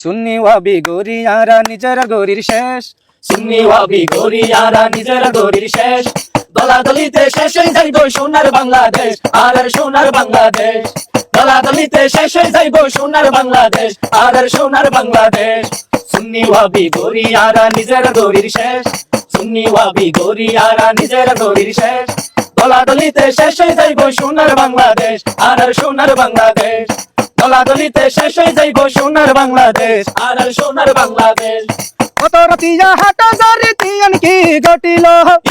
সুন্নি ওয়াবি গরিয়ারা নিজের গরির শেষ। সুন্নি ওয়াবি গরিয়ারা নিজের গরির শেষ। দলাদলিতে শেষ হয়ে যাইব সোনার বাংলাদেশ আর আর সোনার বাংলাদেশ। দলাদলিতে শেষ হয়ে যাইব সোনার বাংলাদেশ আর আর সোনার বাংলাদেশ। সুন্নি ওয়াবি গরিয়ারা নিজের গরির শেষ। সুন্নি ওয়াবি গরিয়ারা নিজের গরির শেষ। দলাদলিতে শেষ হয়ে যাইব সোনার বাংলাদেশ আর আর সোনার বাংলাদেশ। দলাদলিতে শেষ হয়ে যাইব সোনার বাংলাদেশ। আর সোনার বাংলাদেশ। কত রাতিয়া হাটা জারি তিয়ান কি গটিল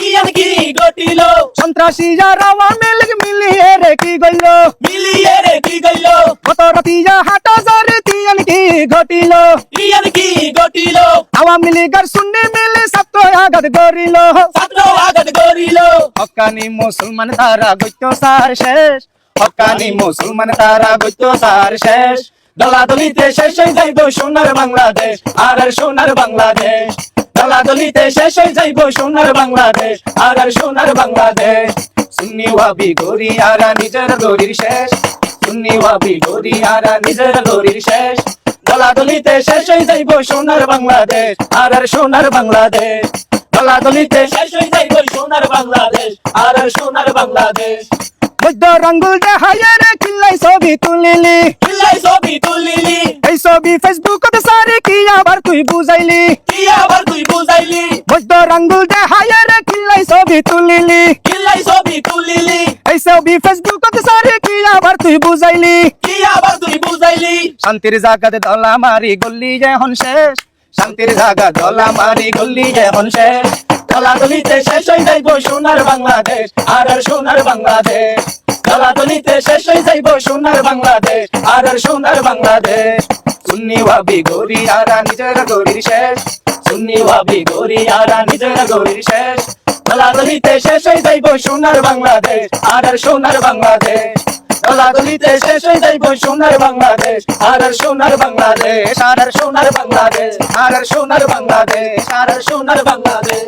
ইয়ান কি গটিল সন্ত্রাসী যারা আওয়ামী মিলিয়ে রে কি গইল মিলিয়ে রে কি গইল কত রাতিয়া হাটা জারি তিয়ান কি গটিল ইয়ান কি গটিল আওয়ামী লীগের সুন্নি মিলি ছাত্র আঘাত গরিল ছাত্র আঘাত করিল। হকানি মুসলমান তারা গইত সার শেষ। হকানি মুসলমান তারা গইত সার শেষ। দলাদলিতে শেষ হয়ে যাইব সোনার বাংলাদেশ আর আর সোনার বাংলাদেশ। দলাদলিতে শেষ হয়ে যাইব সোনার বাংলাদেশ আর আর সোনার বাংলাদেশ। সুন্নি ওয়াবি গরিয়ারা নিজের গরির শেষ। সুন্নি ওয়াবি গরিয়ারা নিজের গরির শেষ। দলাদলিতে শেষ হয়ে যাইব সোনার বাংলাদেশ আর আর সোনার বাংলাদেশ। দলাদলিতে শেষ হয়ে যাইব সোনার বাংলাদেশ আর আর সোনার বাংলাদেশ। মধ্য রঙ্গুল দেখাইয়ে রে কিল্লাই ছবি তুলিলি। কিল্লাই ছবি তুলিলি। এই ছবি ফেসবুকত সারি কি আবার তুই বুঝাইলি? কি আবার তুই বুঝাইলি? মধ্য রঙ্গুল দেখাইয়ে রে কিল্লাই ছবি তুলিলি। কিল্লাই ছবি তুলিলি। এই ছবি ফেসবুকত সারি কি আবার তুই বুঝাইলি? কি আবার তুই বুঝাইলি? শান্তির জাগাতে দলা মারি গল্লি এখন শেষ। শান্তির জাগা দলা মারি গল্লি এখন শেষ। দলাদলিতে শেষ হয়ে যাইব সোনার বাংলাদেশ, আর আর সোনার বাংলাদেশ। দলাদলিতে শেষ হয়ে যাইব সোনার বাংলাদেশ, আর আর সোনার বাংলাদেশ। সুন্নি ওয়াবি গরিয়ারা নিজের গরির শেষ। সুন্নি ওয়াবি গরিয়ারা নিজের গরির শেষ। দলাদলিতে শেষ হয়ে যাইব সোনার বাংলাদেশ, আর আর সোনার বাংলাদেশ। দলাদলিতে শেষ হয়ে যাইব সোনার বাংলাদেশ। আর সোনার বাংলাদেশ, আর সোনার বাংলাদেশ, আর সোনার বাংলাদেশ আর সোনার বাংলাদেশ।